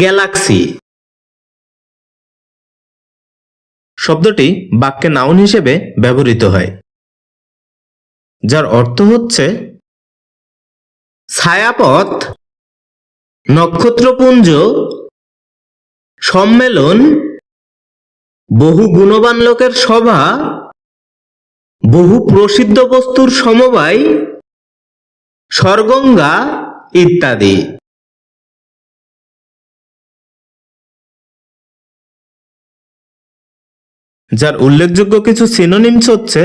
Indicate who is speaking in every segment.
Speaker 1: Galaxy. শব্দটি বাক্যে noun হিসেবে ব্যবহৃত হয়, যার অর্থ হচ্ছে ছায়াপথ, নক্ষত্রপুঞ্জ, সম্মেলন, বহু গুণবান লোকের সভা, বহু প্রসিদ্ধ বস্তুর সমবায় সরগঙ্গা ইত্যাদি। যার উল্লেখযোগ্য কিছু সিনোনিমস হচ্ছে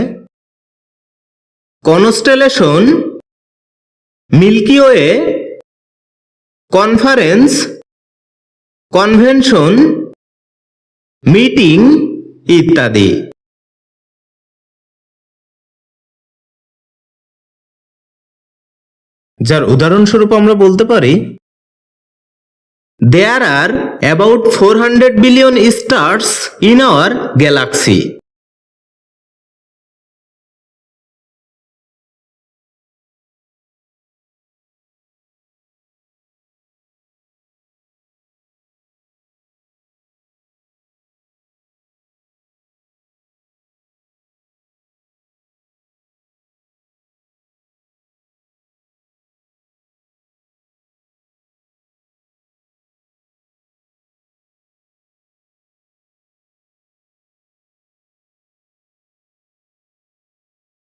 Speaker 1: constellation milky way conference convention meeting ইত্যাদি। যার উদাহরণস্বরূপ আমরা বলতে পারি There are about 400 billion stars in our galaxy.